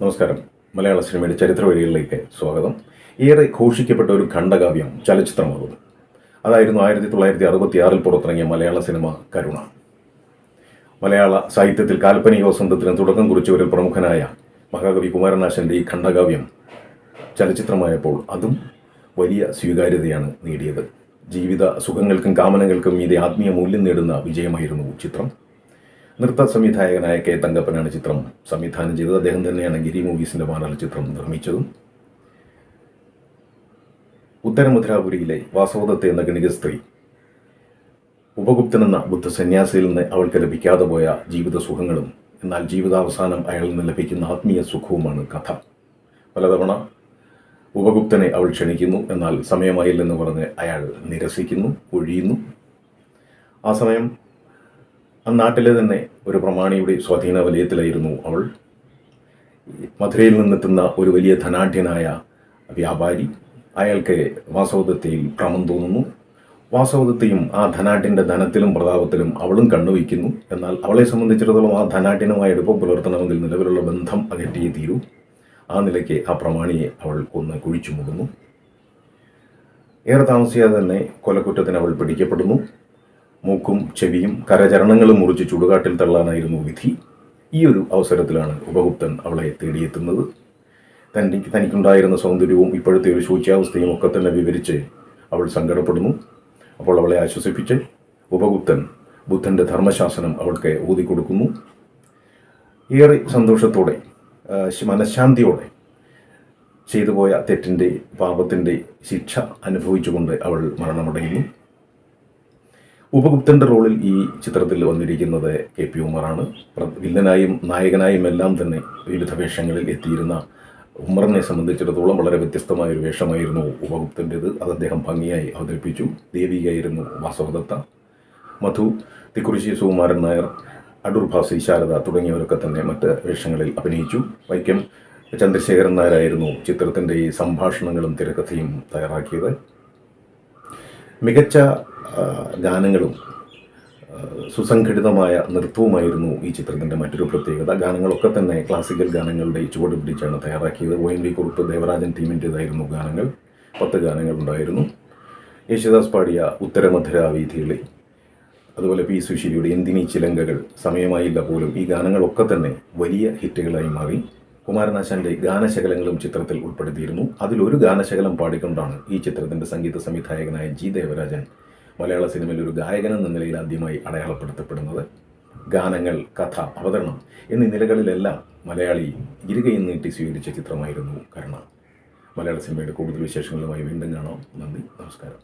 നമസ്കാരം. മലയാള സിനിമയുടെ ചരിത്ര വഴികളിലേക്ക് സ്വാഗതം. ഏറെ ഘോഷിക്കപ്പെട്ട ഒരു ഖണ്ഡകാവ്യം ചലച്ചിത്രമാകുന്നു. അതായിരുന്നു ആയിരത്തി തൊള്ളായിരത്തി അറുപത്തി ആറിൽ പുറത്തിറങ്ങിയ മലയാള സിനിമ കരുണ. മലയാള സാഹിത്യത്തിൽ കാൽപ്പനിക വസന്തത്തിന് തുടക്കം കുറിച്ച ഒരു പ്രമുഖനായ മഹാകവി കുമാരനാശന്റെ ഈ ഖണ്ഡകാവ്യം ചലച്ചിത്രമായപ്പോൾ അതും വലിയ സ്വീകാര്യതയാണ് നേടിയത്. ജീവിത സുഖങ്ങൾക്കും കാമനകൾക്കും മീതെ ആത്മീയ മൂല്യം നേടുന്ന വിജയമായിരുന്നു ചിത്രം. നൃത്ത സംവിധായകനായ കെ തങ്കപ്പനാണ് ചിത്രം. സംവിധാനം ചെയ്തത് അദ്ദേഹം തന്നെയാണ് ഗിരി മൂവീസിന്റെ ബാനർ ചിത്രം നിർമ്മിച്ചതും. ഉത്തരമുദ്രാപുരിയിലെ വാസവദത്ത് എന്ന ഗണിക സ്ത്രീ. ഉപഗുപ്തൻ എന്ന ബുദ്ധ സന്യാസിയിൽ നിന്ന് അവൾക്ക് ലഭിക്കാതെ പോയ ജീവിത സുഖങ്ങളും എന്നാൽ ജീവിതാവസാനം അയാളിൽ നിന്ന് ലഭിക്കുന്ന ആത്മീയ സുഖവുമാണ് കഥ. പലതവണ ഉപഗുപ്തനെ അവൾ ക്ഷണിക്കുന്നു എന്നാൽ സമയമായില്ലെന്ന് പറഞ്ഞ് അയാൾ നിരസിക്കുന്നു ഒഴിയുന്നു. ആ സമയം ആ നാട്ടിലെ തന്നെ ഒരു പ്രമാണിയുടെ സ്വാധീന വലയത്തിലായിരുന്നു അവൾ. മധുരയിൽ നിന്നെത്തുന്ന ഒരു വലിയ ധനാഢ്യനായ വ്യാപാരി. അയാൾക്ക് വാസവദത്തയിൽ ഭ്രമം തോന്നുന്നു. വാസവദത്തയും ആ ധനാട്ടിന്റെ ധനത്തിലും പ്രതാപത്തിലും അവളും കണ്ണുവയ്ക്കുന്നു. എന്നാൽ അവളെ സംബന്ധിച്ചിടത്തോളം ആ ധനാട്ടിനുമായി എടുപ്പം പുലർത്തണമെങ്കിൽ നിലവിലുള്ള ബന്ധം അകറ്റിയേ തീരൂ. ആ നിലയ്ക്ക് ആ പ്രമാണിയെ അവൾ കൊന്ന് കുഴിച്ചു മുടുന്നു ഏറെ താമസിയാതെ തന്നെ കൊലക്കുറ്റത്തിന് അവൾ പിടിക്കപ്പെടുന്നു. മൂക്കും ചെവിയും കരചരണങ്ങളും മുറിച്ച് ചുടുകാട്ടിൽ തള്ളാനായിരുന്നു വിധി. ഈ ഒരു അവസരത്തിലാണ് ഉപഗുപ്തൻ അവളെ തേടിയെത്തുന്നത്. തന്റെ തനിക്കുണ്ടായിരുന്ന സൗന്ദര്യവും ഇപ്പോഴത്തെ ഒരു ശൂച്യാവസ്ഥയും ഒക്കെ തന്നെ വിവരിച്ച് അവൾ സങ്കടപ്പെടുന്നു. അപ്പോൾ അവളെ ആശ്വസിപ്പിച്ച് ഉപഗുപ്തൻ ബുദ്ധന്റെ ധർമ്മശാസനം അവൾക്ക് ഊതിക്കൊടുക്കുന്നു. ഏറെ സന്തോഷത്തോടെ മനഃശാന്തിയോടെ ചെയ്തുപോയ തെറ്റിന്റെ പാപത്തിന്റെ ശിക്ഷ അനുഭവിച്ചുകൊണ്ട് അവൾ മരണമടയുന്നു. ഉപഗുപ്തന്റെ റോളിൽ ഈ ചിത്രത്തിൽ വന്നിരിക്കുന്നത് കെ പി ഉമറാണ്. വില്ലനായും നായകനായും എല്ലാം തന്നെ വിവിധ വേഷങ്ങളിൽ എത്തിയിരുന്ന ഉമറിനെ സംബന്ധിച്ചിടത്തോളം വളരെ വ്യത്യസ്തമായ ഒരു വേഷമായിരുന്നു ഉപഗുപ്തന്റെത് അത് അദ്ദേഹം ഭംഗിയായി അവതരിപ്പിച്ചു. ദേവികയായിരുന്നു വാസവദത്ത മധു തിക്കുറിശി സുകുമാരൻ നായർ അടൂർ ഭാസി ശാരദ തുടങ്ങിയവരൊക്കെ തന്നെ മറ്റ് വേഷങ്ങളിൽ അഭിനയിച്ചു. വൈക്കം ചന്ദ്രശേഖരൻ നായരായിരുന്നു ചിത്രത്തിന്റെ ഈ സംഭാഷണങ്ങളും തിരക്കഥയും തയ്യാറാക്കിയത്. മികച്ച ഗാനങ്ങളും സുസംഘടിതമായ നൃത്തവുമായിരുന്നു ഈ ചിത്രത്തിന്റെ മറ്റൊരു പ്രത്യേകത. ഗാനങ്ങളൊക്കെ തന്നെ ക്ലാസിക്കൽ ഗാനങ്ങളുടെ ചുവട് പിടിച്ചാണ് തയ്യാറാക്കിയത്. O N V Kurup Devarajan ടീമിന്റേതായിരുന്നു ഗാനങ്ങൾ. പത്ത് ഗാനങ്ങളുണ്ടായിരുന്നു. യേശുദാസ് പാടിയ ഉത്തരമധുര വീഥികളെ അതുപോലെ പി സുശീലിയുടെ എന്തിനീ ചിലങ്കകൾ സമയമായില്ല പോലും ഈ ഗാനങ്ങളൊക്കെ തന്നെ വലിയ ഹിറ്റുകളായി മാറി. കുമാരനാശാന്റെ ഗാനശകലങ്ങളും ചിത്രത്തിൽ ഉൾപ്പെടുത്തിയിരുന്നു. അതിലൊരു ഗാനശകലം പാടിക്കൊണ്ടാണ് ഈ ചിത്രത്തിന്റെ സംഗീത സംവിധായകനായ ജി ദേവരാജൻ മലയാള സിനിമയിൽ ഒരു ഗായകൻ എന്ന നിലയിൽ ആദ്യമായി അടയാളപ്പെടുത്തപ്പെടുന്നത്. ഗാനങ്ങൾ കഥ അവതരണം എന്നീ നിലകളിലെല്ലാം മലയാളി ഇരുകയും നീട്ടി സ്വീകരിച്ച ചിത്രമായിരുന്നു കരുണ മലയാള സിനിമയുടെ കൂടുതൽ വിശേഷങ്ങളുമായി വീണ്ടും കാണാം. നന്ദി നമസ്കാരം.